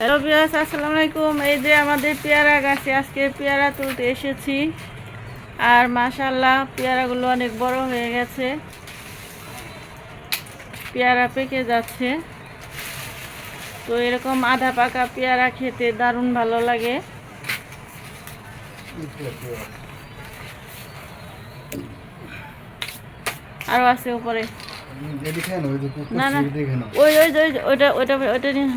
Hello বিয়াস আসসালামু আলাইকুম। এই যে আমাদের পেয়ারা গাছে আজকে পেয়ারা তুলতে এসেছি। আর মাশাল্লাহ পেয়ারাগুলো অনেক বড় হয়ে গেছে। পেয়ারা পেকে যাচ্ছে। তো এরকম আধা পাকা পেয়ারা খেতে দারুণ ভালো লাগে। আরও আছে উপরে। না না। ওই ওই ওইটা ওইটা ওইটা নিয়ে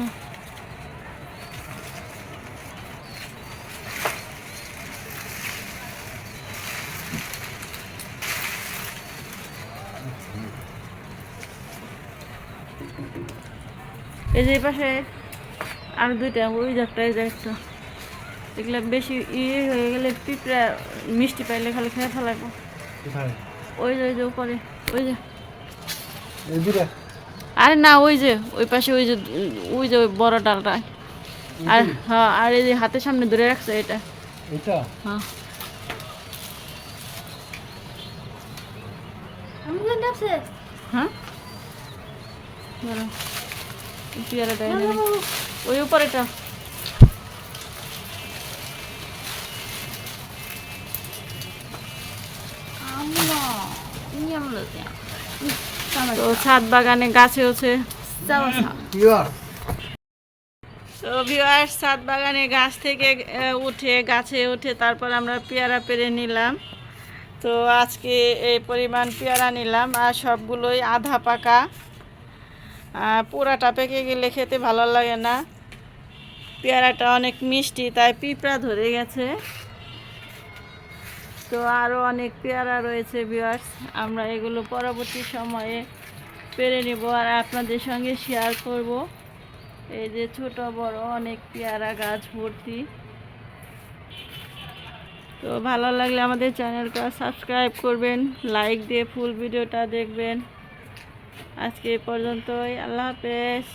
এই যে পাশে আর দুইটা ওই যে একটা এই যে একটা। এগুলো বেশি ইয়ে হয়ে গেলে পিঁপড়া মিষ্টি পাইলে খালি খেয়ে ফেলাবো। ওই যে ওই যে উপরে ওই যে। আরে না ওই যে ওই পাশে ওই যে ওই যে ওই বড় ডালটা। আর হ্যাঁ আর এই যে হাতের সামনে ধরে রাখছে এটা। এটা? হ্যাঁ। হ্যাঁ? পেয়ারাটা। ওই উপরেটা তো ছাদ বাগানে গাছে হচ্ছে। তো ভিউয়ার্স ছাদ বাগানে গাছ থেকে উঠে গাছে উঠে তারপর আমরা পেয়ারা পেরে নিলাম। তো আজকে এই পরিমাণ পেয়ারা নিলাম আর সবগুলোই আধা পাকা। পুরাটা পেকে গেলে খেতে ভালো লাগে না। পেয়ারাটা অনেক মিষ্টি, তাই পিঁপড়া ধরে গেছে। তো আরও অনেক পেয়ারা রয়েছে ভিউয়ার্স আমরা এগুলো পরবর্তী সময়ে পেরে নেব আর আপনাদের সঙ্গে শেয়ার করব। এই যে ছোট, বড় অনেক পেয়ারা গাছ ভর্তি। তো ভালো লাগলে আমাদের চ্যানেলটা সাবস্ক্রাইব করবেন লাইক দিয়ে ফুল ভিডিওটা দেখবেন। আজকে এ পর্যন্তই আল্লাহ হাফেজ